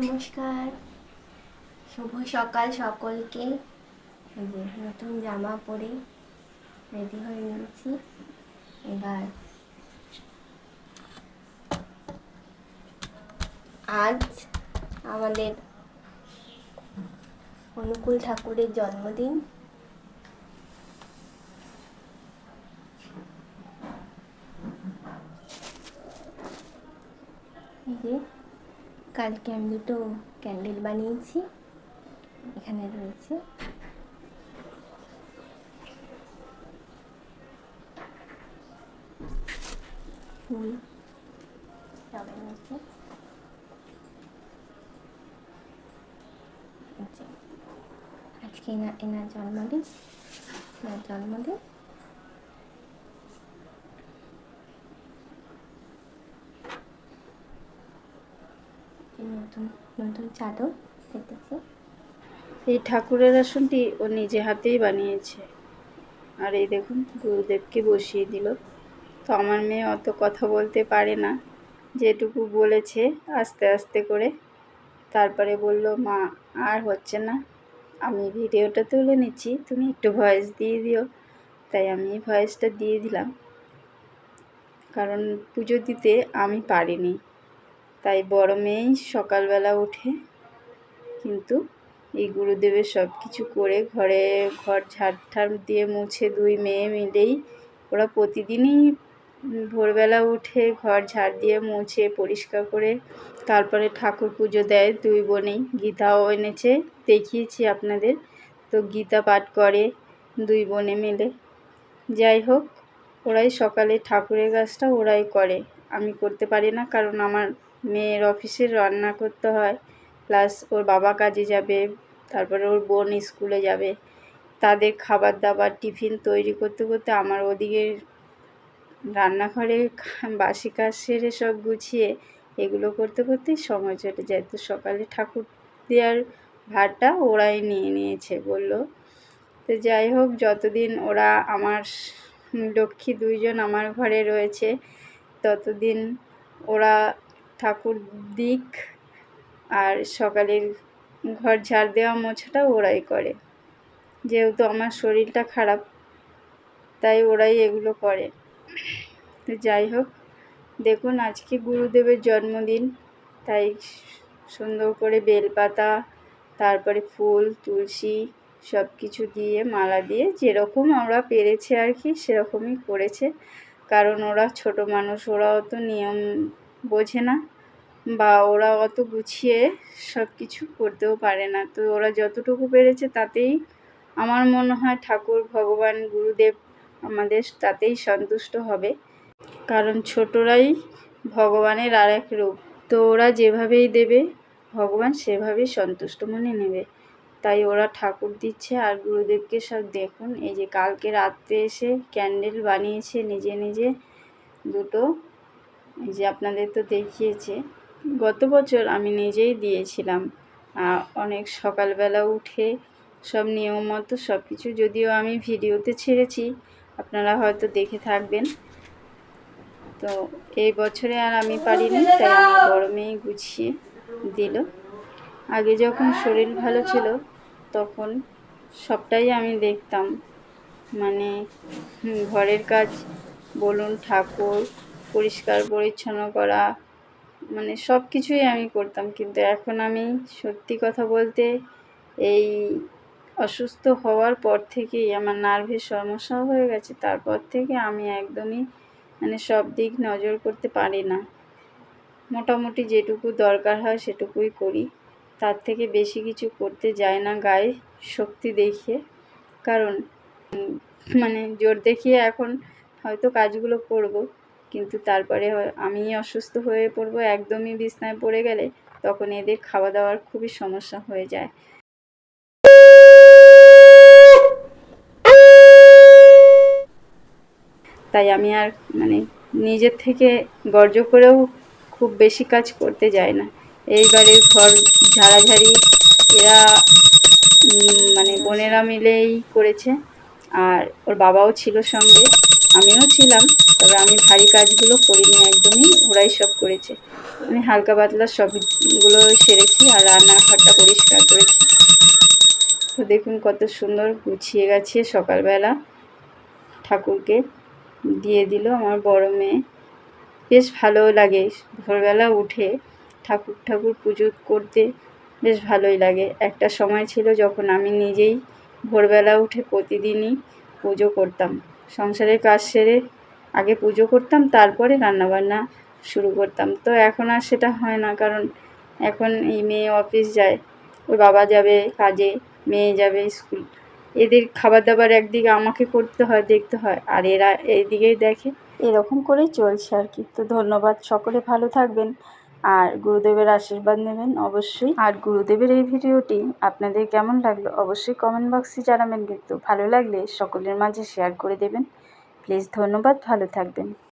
নমস্কার। শুভ সকাল সকলকে। যে নতুন জামা পরে রেডি হয়ে নিয়েছি। এবার আজ আমাদের অনুকূল ঠাকুরের জন্মদিন এই যে কালকে আমি দুটো ক্যান্ডেল বানিয়েছি। এখানে রয়েছে। ফুল। এই যে, আজকে এনা এনার জন্মদিন। এনার জন্মদিন এই নতুন নতুন চাদর দেখতেছি। এই ঠাকুরের আসনটি ও নিজে হাতেই বানিয়েছে। আর এই দেখুন, গুরুদেবকে বসিয়ে দিল। তো আমার মেয়ে অত কথা বলতে পারে না। যেটুকু বলেছে আস্তে আস্তে করে। তারপরে বলল, মা, আর হচ্ছে না। আমি ভিডিওটা তুলে নিচ্ছি। তুমি একটু ভয়েস দিয়ে দিও। তাই আমি ভয়েসটা দিয়ে দিলাম। কারণ পুজো দিতে আমি পারিনি। তাই বড় মেয়েই সকালবেলা উঠে কিন্তু এই গুরুদেবের সব কিছু করে ঘরে ঘর ঝাড় ঠাড় দিয়ে মুছে দুই মেয়ে মিলেই ওরা প্রতিদিনই ভোরবেলা উঠে ঘর ঝাড় দিয়ে মুছে পরিষ্কার করে তারপরে ঠাকুর পুজো দেয় দুই বোনেই। গীতাও এনেছে, দেখিয়েছি আপনাদের। তো গীতা পাঠ করে দুই বোনে মিলে। যাই হোক, ওরাই সকালে ঠাকুরের কাজটা ওরাই করে। আমি করতে পারি না কারণ আমার মেয়ের অফিসে রান্না করতে হয়। প্লাস ওর বাবা কাজে যাবে, তারপরে ওর বোন স্কুলে যাবে। তাদের খাবার দাবার, টিফিন তৈরি করতে করতে আমার ওদিকে রান্নাঘরে বাসি কাজ সেরে সব গুছিয়ে এগুলো করতে করতেই সময় চলে যায়। তো সকালে ঠাকুর দেওয়ার ভারটা ওরাই নিয়ে নিয়েছে, বলল। তো যাই হোক, যতদিন ওরা আমার লক্ষ্মী দুইজন আমার ঘরে রয়েছে, ততদিন ওরা ঠাকুর দিক আর সকালের ঘর ঝাড় দেওয়া মোছাটা ওরাই করে। যেহেতু আমার শরীরটা খারাপ, তাই ওরাই এগুলো করে। তো যাই হোক, দেখুন আজকে গুরুদেবের জন্মদিন, তাই সুন্দর করে বেলপাতা, তারপরে ফুল, তুলসী সব কিছু দিয়ে, মালা দিয়ে যেরকম আমরা পেরেছে আর কি, সেরকমই করেছে। কারণ ওরা ছোট মানুষ, ওরাও তো নিয়ম বোঝে না বা ওরা অত গুছিয়ে সব কিছু করতেও পারে না। তো ওরা যতটুকু পেরেছে তাতেই আমার মনে হয় ঠাকুর, ভগবান, গুরুদেব আমাদের তাতেই সন্তুষ্ট হবে। কারণ ছোটরাই ভগবানের আর এক রূপ। তো ওরা যেভাবেই দেবে, ভগবান সেভাবেই সন্তুষ্ট মনে নেবে। তাই ওরা ঠাকুর দিচ্ছে আর গুরুদেবকে সব দেখুন। এই যে কালকে রাত্রে এসে ক্যান্ডেল বানিয়েছে নিজে নিজে দুটো। এই যে আপনাদের তো দেখিয়েছে, গত বছর আমি নিজেই দিয়েছিলাম। অনেক সকালবেলা উঠে সব নিয়ম মতো সব কিছু যদিও আমি ভিডিওতে ছেড়েছি, আপনারা হয়তো দেখে থাকবেন। তো এই বছরে আর আমি পারিনি, তাই আমার গুছিয়ে দিল। আগে যখন শরীর ভালো ছিল, তখন সবটাই আমি দেখতাম। মানে ঘরের কাজ, বলুন, ঠাকুর পরিষ্কার, পরিচ্ছন্ন করা মানে সব কিছুই আমি করতাম। কিন্তু এখন আমি সত্যি কথা বলতে এই অসুস্থ হওয়ার পর থেকেই আমার নার্ভের সমস্যা হয়ে গেছে। তারপর থেকে আমি একদমই মানে সব দিক নজর করতে পারি না। মোটামুটি যেটুকু দরকার হয় সেটুকুই করি। তার থেকে বেশি কিছু করতে যায় না গায়ে শক্তি দেখিয়ে। কারণ মানে জোর দেখিয়ে এখন হয়তো কাজগুলো করব। কিন্তু তারপরে আমি অসুস্থ হয়ে পড়ব, একদমই বিছনায় পড়ে গেলে তখন এদের খাওয়া দাওয়ার খুবই সমস্যা হয়ে যায়। তাই আমি আর মানে নিজের থেকে গর্জ করেও খুব বেশি কাজ করতে যাই না। এইবারে ঘর ঝাড়াঝাড়ি, এরা মানে বোনেরা মিলেই করেছে। আর ওর বাবাও ছিল সঙ্গে। আমিও ছিলাম, তবে আমি ভারী কাজগুলো করিনি একদমই, ওরাই সব করেছে। আমি হালকা পাতলা সবগুলো সেরেছি আর রান্নাঘরটা পরিষ্কার করেছি। তো দেখুন কত সুন্দর গুছিয়ে গেছে সকালবেলা। ঠাকুরকে দিয়ে দিল আমার বড় মেয়ে। বেশ ভালোও লাগে, ভোরবেলা উঠে ঠাকুর ঠাকুর পুজো করতে বেশ ভালোই লাগে। একটা সময় ছিল যখন আমি নিজেই ভোরবেলা উঠে প্রতিদিনই পুজো করতাম। সংসারের কাজ সেরে আগে পুজো করতাম, তারপরে রান্নাবান্না শুরু করতাম। তো এখন আর সেটা হয় না, কারণ এখন এই মেয়ে অফিস যায়, ওর বাবা যাবে কাজে, মেয়ে যাবে স্কুল। এদের খাবার দাবার একদিকে আমাকে করতে হয়, দেখতে হয়, আর এরা এইদিকেই দেখে। এরকম করেই চলছে আর কি। তো ধন্যবাদ, সকলে ভালো থাকবেন। আর গুরুদেবের আশীর্বাদ নেবেন অবশ্যই। আর গুরুদেবের এই ভিডিওটি আপনাদের কেমন লাগল অবশ্যই কমেন্ট বক্সে জানাবেন। কিন্তু ভালো লাগলে সকলের মাঝে শেয়ার করে দেবেন। প্লিজ ধন্যবাদ, ভালো থাকবেন।